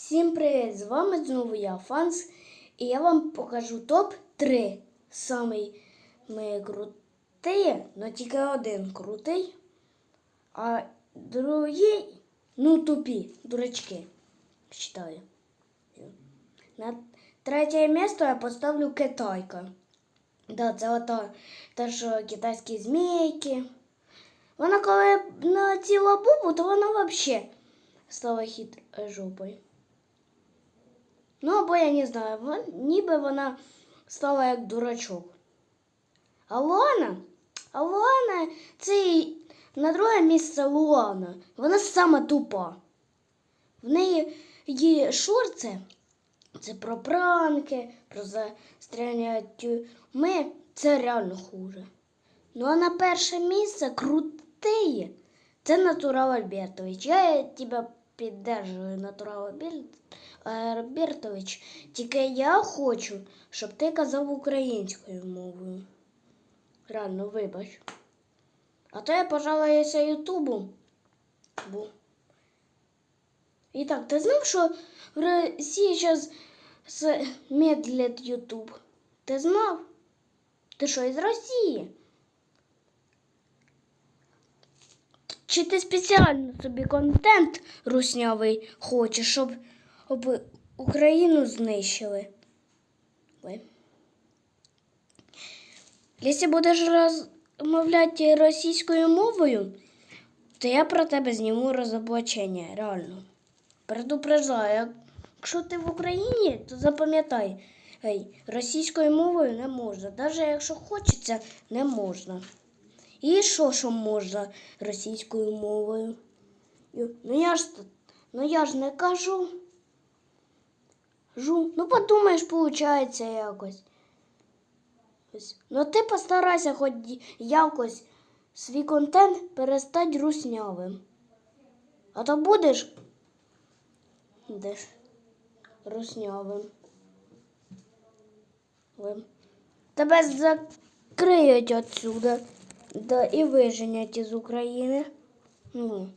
Всім привіт! З вами знову я, Фанс, і я вам покажу топ-3 самий ми крутий, але тільки один крутий, а другий, ну тупі, дурачки. Читаю. На третє місце я поставлю китайка. Да, це ото те, що китайські змійки. Вона коли націла бубу, то вона взагалі стала хід жопою. Ну, або я не знаю, вон, ніби вона стала як дурачок. А Луана, а Луана, це на друге місце Луана. Вона сама тупа. В неї є шорти, це про пранки, про застряння тюрми. Це реально хуже. Ну а на перше місце крутий. Це Натурал Альбертович. Я тебе піддержую, Натурал Альбер- Альбертович. Тільки я хочу, щоб ти казав українською мовою. Реально, вибач. А то я пожалуюся Ютубу. Бу. І так, ти знав, що в Росії зараз медлять Ютуб? Ти знав? Ти що, із Росії? Чи ти спеціально собі контент руснявий хочеш, щоб, щоб Україну знищили? Ой. Якщо будеш розмовляти російською мовою, то я про тебе зніму розоблачення, реально. Предупреждаю, якщо ти в Україні, то запам'ятай, російською мовою не можна. Навіть якщо хочеться, не можна. І що, що можна російською мовою? Ну я ж, ну я ж не кажу. Жу. Ну подумаєш, виходить якось. Ну ти постарайся хоч якось свій контент перестати руснявим. А то будеш де руснявим. Тебе закриють отсюда да, і виженять із України. Ну.